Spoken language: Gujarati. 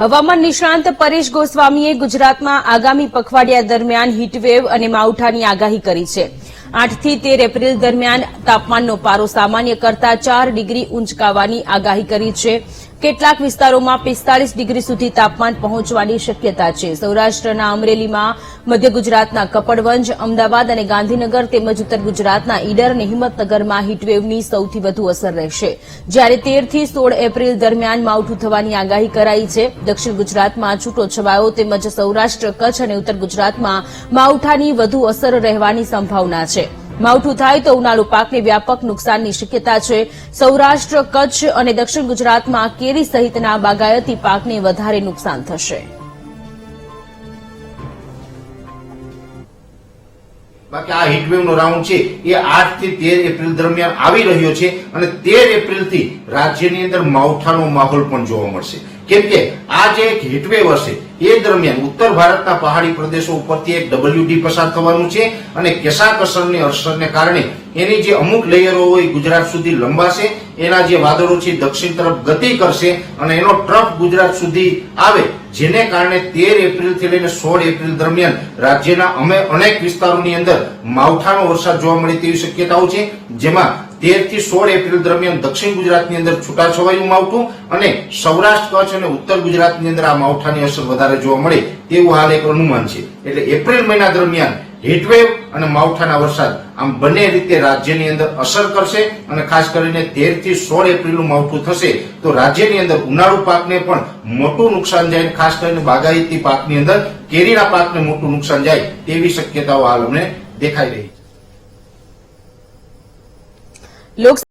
હવામાન નિષ્ણાંત પરેશ ગોસ્વામીએ ગુજરાતમાં આગામી પખવાડિયા દરમિયાન હીટવેવ અને માવઠાની આગાહી કરી છે. આઠથી તેર એપ્રિલ દરમિયાન તાપમાનનો પારો સામાન્ય કરતા ચાર ડિગ્રી ઉંચકાવાની આગાહી કરી છે. કેટલાક વિસ્તારોમાં પિસ્તાલીસ ડિગ્રી સુધી તાપમાન પહોંચવાની શક્યતા છે. સૌરાષ્ટ્રના અમરેલીમાં મધ્ય ગુજરાતના કપડવંજ, અમદાવાદ અને ગાંધીનગર તેમજ ઉત્તર ગુજરાતના ઈડર અને હિંમતનગરમાં હીટવેવની સૌથી વધુ અસર રહેશે. જ્યારે તેરથી સોળ એપ્રિલ દરમિયાન માવઠું થવાની આગાહી કરાઈ છે. દક્ષિણ ગુજરાતમાં છૂટો છવાયો તેમજ સૌરાષ્ટ્ર, કચ્છ અને ઉત્તર ગુજરાતમાં માવઠાની વધુ અસર રહેવાની સંભાવના છે. માવઠું થાય તો ઉનાળુ પાકને વ્યાપક નુકસાનની શક્યતા છે. સૌરાષ્ટ્ર, કચ્છ અને દક્ષિણ ગુજરાતમાં કેરી સહિતના બાગાયતી પાકને વધારે નુકસાન થશે. બાકી આ હીટવેવનો રાઉન્ડ છે, એ આઠ તેર એપ્રિલ દરમિયાન આવી રહ્યો છે અને તેર એપ્રિલથી રાજ્યની અંદર માવઠાનો માહોલ પણ જોવા મળશે. કેમ કે આ જે એક હીટવેવ હશે એ દરમિયાન ઉત્તર ભારતના પહાડી પ્રદેશો ઉપરથી એક ડબલ્યુડી પસાર થવાનું છે અને કેસાકસરની અસરને કારણે એની જે અમુક લેયરો હોય ગુજરાત સુધી લંબાશે, એના જે વાદળો છે દક્ષિણ તરફ ગતિ કરશે અને એનો ટ્રફ ગુજરાત સુધી આવે, જેને કારણે તેર એપ્રિલથી લઈને સોળ એપ્રિલ દરમિયાન રાજ્યના અમે અનેક વિસ્તારોની અંદર માવઠાનો વરસાદ જોવા મળે તેવી શક્યતાઓ છે, જેમાં તેરથી સોળ એપ્રિલ દરમિયાન દક્ષિણ ગુજરાતની અંદર છૂટાછવાયું માવઠું અને સૌરાષ્ટ્ર, કચ્છ અને ઉત્તર ગુજરાતની અંદર આ માવઠાની અસર વધારે જોવા મળે તેવું હાલ એક અનુમાન છે. એટલે એપ્રિલ મહિના દરમિયાન હીટવેવ અને માવઠાના વરસાદ આમ બંને રીતે રાજ્યની અંદર અસર કરશે અને ખાસ કરીને તેરથી સોળ એપ્રિલનું માવઠું થશે. તો રાજ્યની અંદર ઉનાળુ પાકને પણ મોટું નુકસાન જાય ખાસ કરીને બાગાયતી પાકની અંદર કેરીના પાકને મોટું નુકસાન જાય તેવી શક્યતાઓ હાલ અમને દેખાઈ રહી છે.